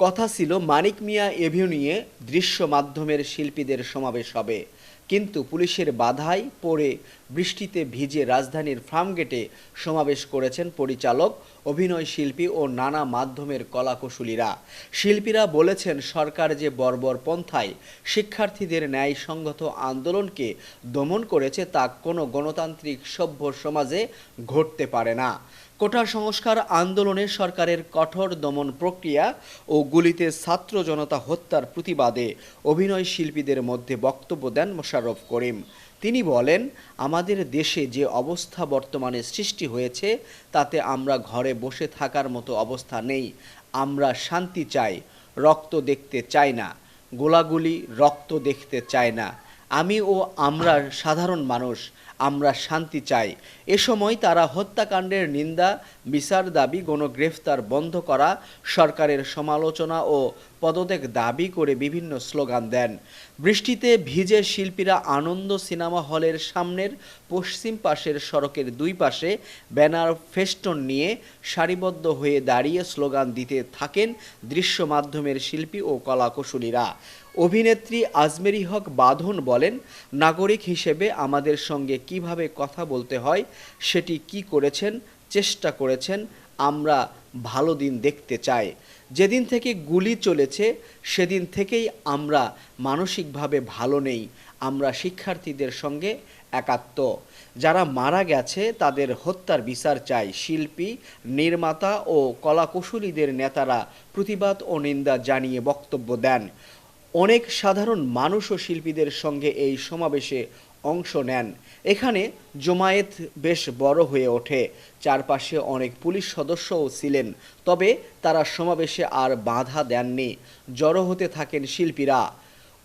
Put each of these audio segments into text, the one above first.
কথা ছিল মানিক মিয়া এভিনিউয়ে দৃশ্য মাধ্যমের শিল্পীদের সমাবেশ হবে। কিন্তু পুলিশের বাধায় পড়ে বৃষ্টিতে ভিজে রাজধানীর ফার্মগেটে সমাবেশ করেছেন পরিচালক, অভিনয় শিল্পী ও নানা মাধ্যমের কলাকুশলীরা। শিল্পীরা বলেছেন, সরকার যে বর্বর পন্থায় শিক্ষার্থীদের ন্যায়সঙ্গত আন্দোলনকে দমন করেছে, তা কোনো গণতান্ত্রিক সভ্য সমাজে ঘটতে পারে না। কোটা সংস্কার আন্দোলনে সরকারের কঠোর দমন প্রক্রিয়া ও গুলিতে ছাত্র জনতা হত্যার প্রতিবাদে অভিনয় শিল্পীদের মধ্যে বক্তব্য দেন মোশাররফ করিম। তিনি বলেন, আমাদের দেশে যে অবস্থা বর্তমানে সৃষ্টি হয়েছে, তাতে আমরা ঘরে বসে থাকার মতো অবস্থা নেই। আমরা শান্তি চাই, রক্ত দেখতে চাই না, গোলাগুলি রক্ত দেখতে চাই না। আমি ও আমরা সাধারণ মানুষ আমরা শান্তি চাই। এ সময় তারা হত্যাকাণ্ডের নিন্দা, বিচার দাবি, গণগ্রেফতার বন্ধ করা, সরকারের সমালোচনা ও পদত্যাগ দাবি করে বিভিন্ন স্লোগান দেন। বৃষ্টিতে ভিজে শিল্পীরা আনন্দ সিনেমা হলের সামনের পশ্চিম পাশের সড়কের দুই পাশে ব্যানার ফেস্টন নিয়ে সারিবদ্ধ হয়ে দাঁড়িয়ে স্লোগান দিতে থাকেন দৃশ্য মাধ্যমের শিল্পী ও কলাকুশলীরা। অভিনেত্রী আজমেরি হক বাঁধন বলেন, নাগরিক হিসেবে আমাদের সঙ্গে কীভাবে কথা বলতে হয়, সেটি কি করেছেন, চেষ্টা করেছেন, আমরা ভালো দিন দেখতে চাই। যেদিন থেকে গুলি চলেছে, সেদিন থেকেই আমরা মানসিকভাবে ভালো নেই, আমরা শিক্ষার্থীদের সঙ্গে একাত্ম। যারা মারা গেছে, তাদের হত্যার বিচার চাই। শিল্পী, নির্মাতা ও কলাকুশলীদের নেতারা প্রতিবাদ ও নিন্দা জানিয়ে বক্তব্য দেন। অনেক সাধারণ মানুষ ও শিল্পীদের সঙ্গে এই সমাবেশে অংশ নেন। এখানে জমায়েত বেশ বড় হয়ে ওঠে। চারপাশে অনেক পুলিশ সদস্যও ছিলেন, তবে তারা সমাবেশে আর বাধা দেননি। জড়ো হতে থাকেন শিল্পীরা।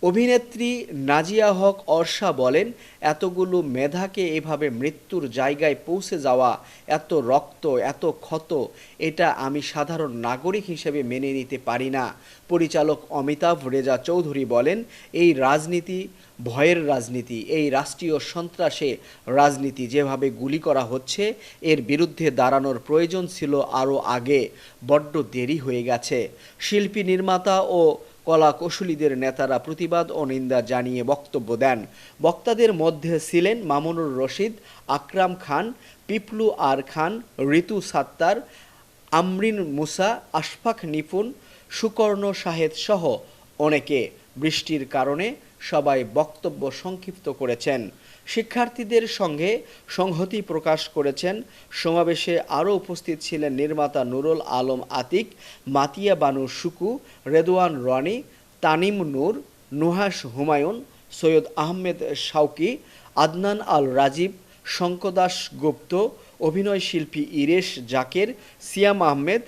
অভিনেত্রী নাজিয়া হক অর্ষা বলেন, এতগুলো মেধাকে এভাবে মৃত্যুর জায়গায় পৌঁছে যাওয়া, এত রক্ত, এত ক্ষত, এটা আমি সাধারণ নাগরিক হিসেবে মেনে নিতে পারি না। পরিচালক অমিতাভ রেজা চৌধুরী বলেন, এই রাজনীতি ভয়ের রাজনীতি, এই রাষ্ট্রীয় সন্ত্রাসে রাজনীতি যেভাবে গুলি করা হচ্ছে, এর বিরুদ্ধে দাঁড়ানোর প্রয়োজন ছিল আরও আগে, বড্ড দেরি হয়ে গেছে। শিল্পী নির্মাতা ও কলা কৌশলীদের নেতারা প্রতিবাদ ও নিন্দা জানিয়ে বক্তব্য দেন। বক্তাদের মধ্যে ছিলেন মামুনুর রশিদ, আকরাম খান, পিপলু আর খান, ঋতু সাত্তার, আমরিন মুসা, আশফাক নিপুন সুকর্ণ শাহেদ সহ অনেকে। বৃষ্টির কারণে সবাই বক্তব্য সংক্ষিপ্ত করেছেন। শিক্ষার্থীদের সঙ্গে সংহতি প্রকাশ করেছেন। সমাবেশে আরও উপস্থিত ছিলেন নির্মাতা নুরুল আলম আতিক, মাতিয়া বানু সুকু রেদওয়ান রনি, তানিম নূর নুহাস হুমায়ুন, সৈয়দ আহমেদ শাউকি, আদনান আল রাজীব শঙ্কদাস গুপ্ত, অভিনয় শিল্পী ইরেশ জাকের, সিয়াম আহমেদ,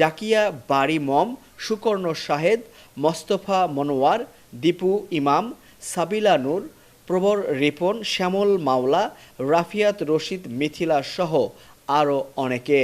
জাকিয়া বাড়ি মম, সুকর্ণ শাহেদ, মোস্তফা মনোয়ার দীপু ইমাম সাবিলা নূর প্রবর রিপন শ্যামল মাওলা রাফিয়াত রশিদ মিথিলা সহ আরও অনেকে।